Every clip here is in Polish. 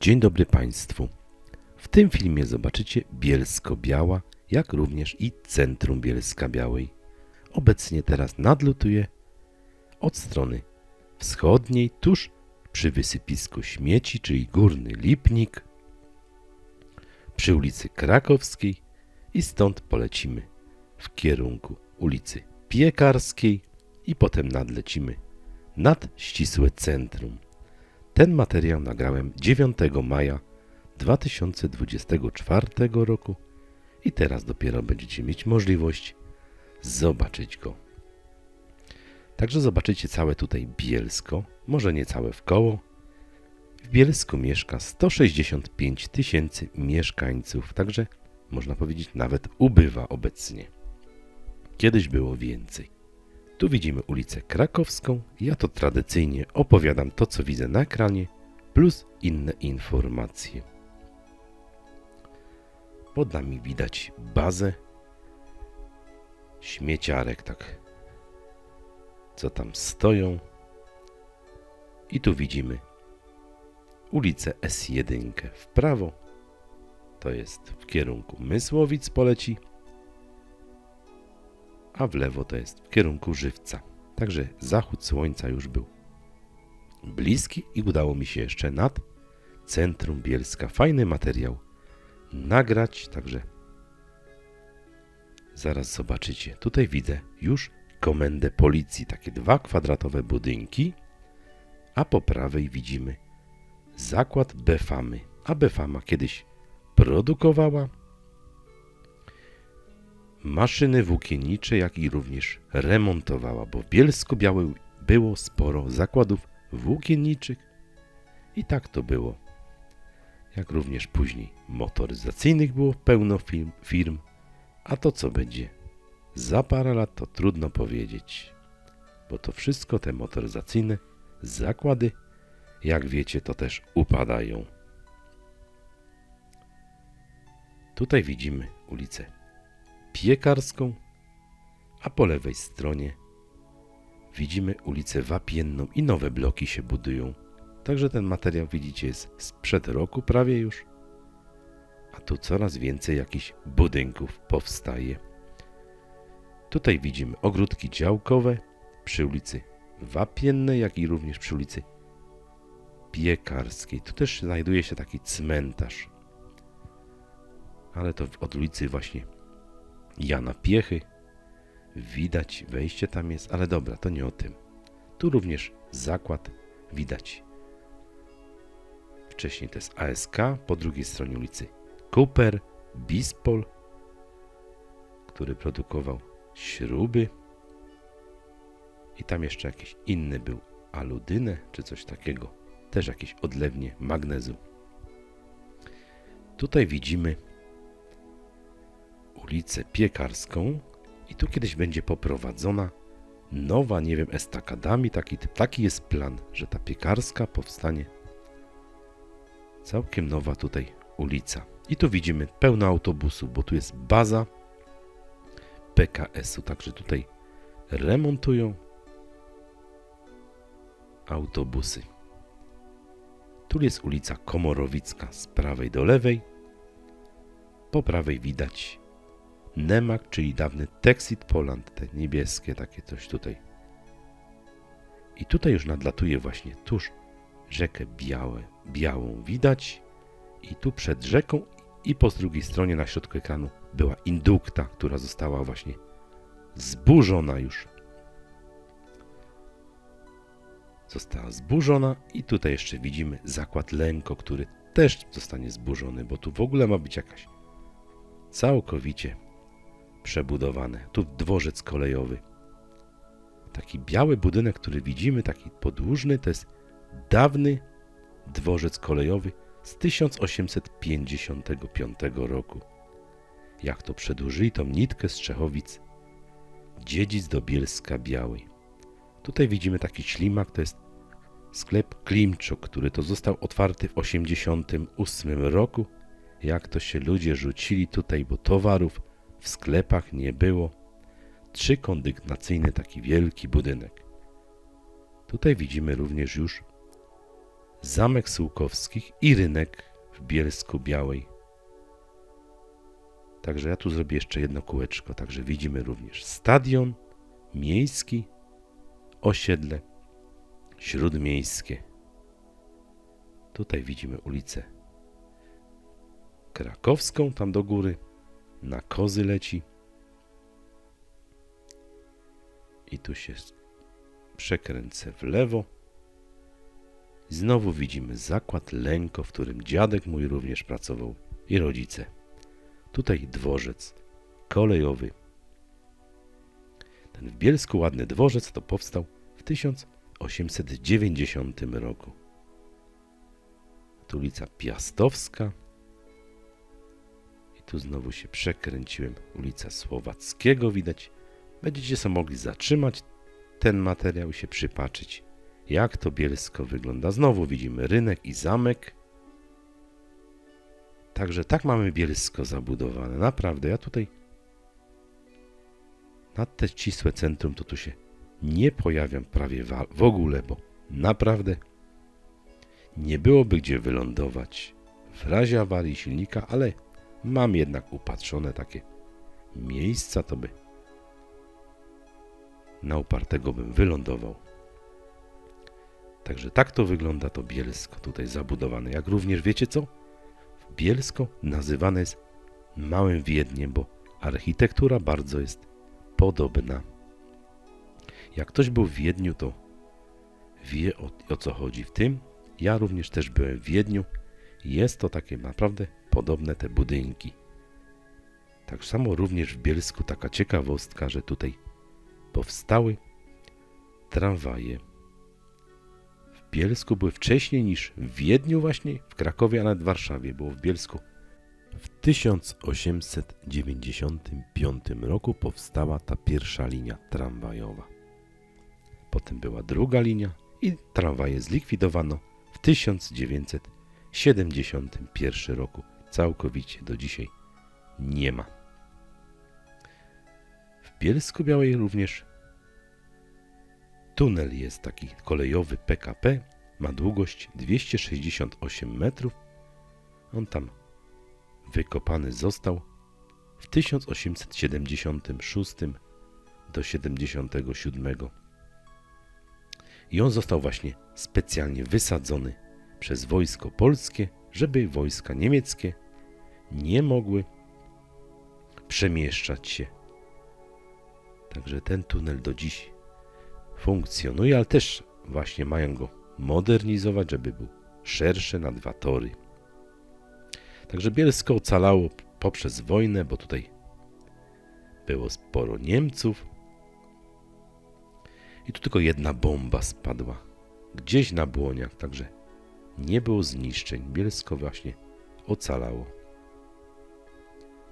Dzień dobry Państwu. W tym filmie zobaczycie Bielsko-Biała, jak również i centrum Bielska-Białej. Obecnie teraz nadlutuję od strony wschodniej, tuż przy wysypisku śmieci, czyli Górny Lipnik, przy ulicy Krakowskiej i stąd polecimy w kierunku ulicy Piekarskiej i potem nadlecimy nad ścisłe centrum. Ten materiał nagrałem 9 maja 2024 roku i teraz dopiero będziecie mieć możliwość zobaczyć go. Także zobaczycie całe tutaj Bielsko, może nie całe w koło. W Bielsku mieszka 165 tysięcy mieszkańców, także można powiedzieć nawet ubywa obecnie. Kiedyś było więcej. Tu widzimy ulicę Krakowską. Ja to tradycyjnie opowiadam to, co widzę na ekranie, plus inne informacje. Pod nami widać bazę śmieciarek, tak, co tam stoją. I tu widzimy ulicę S1 w prawo. To jest w kierunku Mysłowic poleci a w lewo to jest w kierunku żywca. Także zachód słońca już był bliski i udało mi się jeszcze nad centrum Bielska fajny materiał nagrać, także zaraz zobaczycie. Tutaj widzę już komendę policji, takie dwa kwadratowe budynki, a po prawej widzimy zakład Befamy. A Befama kiedyś produkowała maszyny włókiennicze, jak i również remontowała, bo w Bielsku Białej było sporo zakładów włókienniczych i tak to było. Jak również później motoryzacyjnych było pełno firm, firm a to co będzie za parę lat to trudno powiedzieć, bo to wszystko te motoryzacyjne zakłady, jak wiecie, to też upadają. Tutaj widzimy ulicę Piekarską, a po lewej stronie widzimy ulicę Wapienną i nowe bloki się budują. Także ten materiał widzicie jest sprzed roku prawie już, a tu coraz więcej jakichś budynków powstaje. Tutaj widzimy ogródki działkowe przy ulicy Wapiennej, jak i również przy ulicy Piekarskiej. Tu też znajduje się taki cmentarz. Ale to od ulicy właśnie Jana Piechy. Widać, wejście tam jest, ale dobra, to nie o tym. Tu również zakład widać. Wcześniej to jest ASK, po drugiej stronie ulicy Cooper, Bispol, który produkował śruby. I tam jeszcze jakiś inny był aludynę, czy coś takiego. Też jakieś odlewnie magnezu. Tutaj widzimy ulicę Piekarską i tu kiedyś będzie poprowadzona nowa, nie wiem, estakadami, taki, taki jest plan, że ta Piekarska powstanie całkiem nowa tutaj ulica. I tu widzimy pełno autobusów, bo tu jest baza PKS-u, także tutaj remontują autobusy. Tu jest ulica Komorowicka z prawej do lewej. Po prawej widać Nemak, czyli dawny Texit Poland, te niebieskie takie coś tutaj. I tutaj już nadlatuje właśnie tuż rzekę Białe, Białą widać i tu przed rzeką i po drugiej stronie na środku ekranu była indukta, która została właśnie zburzona już. Została zburzona i tutaj jeszcze widzimy zakład Lenko, który też zostanie zburzony, bo tu w ogóle ma być jakaś całkowicie przebudowane. Tu dworzec kolejowy. Taki biały budynek, który widzimy, taki podłużny, to jest dawny dworzec kolejowy z 1855 roku. Jak to przedłużyli tą nitkę z Czechowic, dziedzic do Bielska Białej. Tutaj widzimy taki ślimak, to jest sklep Klimczuk, który to został otwarty w 1888 roku. Jak to się ludzie rzucili tutaj, bo towarów w sklepach nie było. Trzykondygnacyjny taki wielki budynek. Tutaj widzimy również już Zamek Sułkowskich i rynek w Bielsku Białej. Także ja tu zrobię jeszcze jedno kółeczko. Także widzimy również stadion miejski, osiedle śródmiejskie. Tutaj widzimy ulicę Krakowską, tam do góry. Na kozy leci. I tu się przekręcę w lewo. Znowu widzimy zakład Lęko, w którym dziadek mój również pracował i rodzice. Tutaj dworzec kolejowy. Ten w Bielsku ładny dworzec to powstał w 1890 roku. Tu ulica Piastowska. Tu znowu się przekręciłem. Ulica Słowackiego widać. Będziecie sobie mogli zatrzymać ten materiał i się przypatrzyć, jak to Bielsko wygląda. Znowu widzimy rynek i zamek. Także tak mamy Bielsko zabudowane. Naprawdę, ja tutaj na te ścisłe centrum to tu się nie pojawiam prawie w ogóle, bo naprawdę nie byłoby gdzie wylądować w razie awarii silnika, ale mam jednak upatrzone takie miejsca, to by na upartego bym wylądował. Także tak to wygląda to Bielsko tutaj zabudowane. Jak również wiecie co? Bielsko nazywane jest Małym Wiedniem, bo architektura bardzo jest podobna. Jak ktoś był w Wiedniu, to wie o, o co chodzi w tym. Ja również też byłem w Wiedniu. Jest to takie naprawdę podobne te budynki. Tak samo również w Bielsku taka ciekawostka, że tutaj powstały tramwaje. W Bielsku były wcześniej niż w Wiedniu właśnie, w Krakowie, a nawet w Warszawie było w Bielsku. W 1895 roku powstała ta pierwsza linia tramwajowa. Potem była druga linia i tramwaje zlikwidowano w 1971 roku. Całkowicie do dzisiaj nie ma. W Bielsku Białej również tunel jest taki kolejowy PKP. Ma długość 268 metrów. On tam wykopany został w 1876 do 77 i on został właśnie specjalnie wysadzony przez wojsko polskie, żeby wojska niemieckie nie mogły przemieszczać się. Także ten tunel do dziś funkcjonuje, ale też właśnie mają go modernizować, żeby był szerszy na dwa tory. Także Bielsko ocalało poprzez wojnę, bo tutaj było sporo Niemców. I tu tylko jedna bomba spadła. Gdzieś na błoniach, także nie było zniszczeń. Bielsko właśnie ocalało.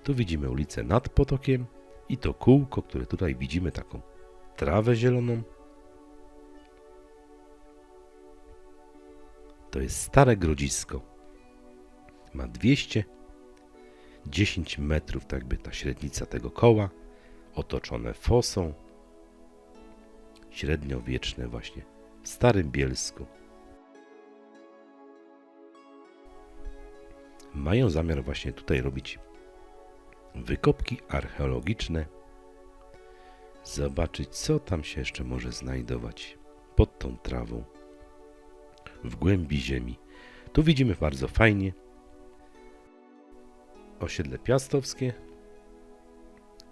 Tu widzimy ulicę nad potokiem i to kółko, które tutaj widzimy, taką trawę zieloną. To jest stare grodzisko. Ma 210 metrów, tak jakby ta średnica tego koła, otoczone fosą. Średniowieczne właśnie, w Starym Bielsku. Mają zamiar właśnie tutaj robić wykopki archeologiczne, zobaczyć co tam się jeszcze może znajdować pod tą trawą w głębi ziemi. Tu widzimy bardzo fajnie osiedle piastowskie,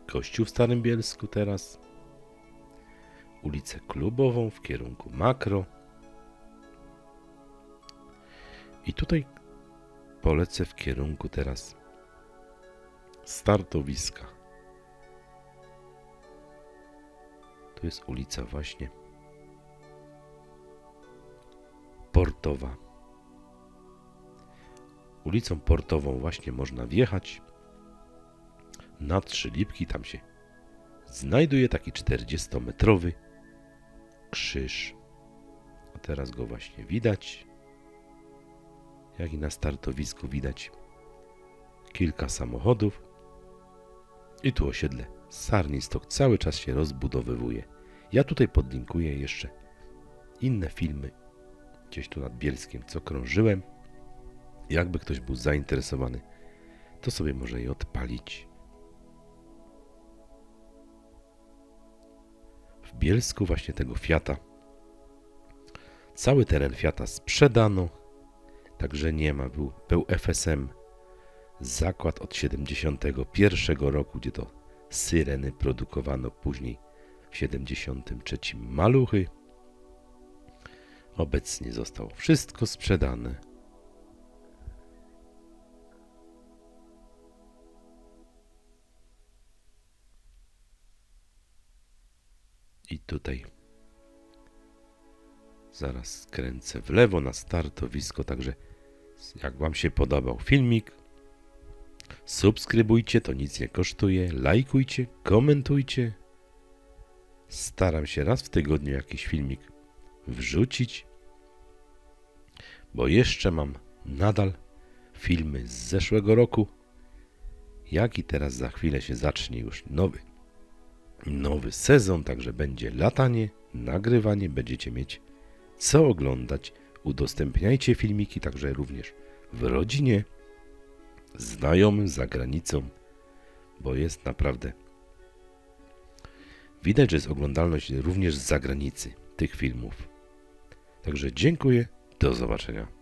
kościół w Starym Bielsku teraz, ulicę Klubową w kierunku Makro. I tutaj polecę w kierunku teraz startowiska. Tu jest ulica właśnie Portowa. Ulicą Portową właśnie można wjechać na Trzy Lipki. Tam się znajduje taki 40-metrowy krzyż. A teraz go właśnie widać. Jak i na startowisku widać kilka samochodów. I tu osiedle Sarnistok cały czas się rozbudowywuje. Ja tutaj podlinkuję jeszcze inne filmy gdzieś tu nad Bielskiem, co krążyłem. Jakby ktoś był zainteresowany, to sobie może je odpalić. W Bielsku właśnie tego Fiata. Cały teren Fiata sprzedano, także nie ma. Był, był FSM, zakład od 71 roku, gdzie to syreny produkowano później w 73 maluchy. Obecnie zostało wszystko sprzedane. I tutaj zaraz skręcę w lewo na startowisko, także jak Wam się podobał filmik, subskrybujcie, to nic nie kosztuje, lajkujcie, komentujcie. Staram się raz w tygodniu jakiś filmik wrzucić, bo jeszcze mam nadal filmy z zeszłego roku, jak i teraz za chwilę się zacznie już nowy, nowy sezon, także będzie latanie, nagrywanie, będziecie mieć co oglądać. Udostępniajcie filmiki także również w rodzinie, znajomym za granicą, bo jest naprawdę widać, że jest oglądalność również z zagranicy tych filmów. Także dziękuję, do zobaczenia.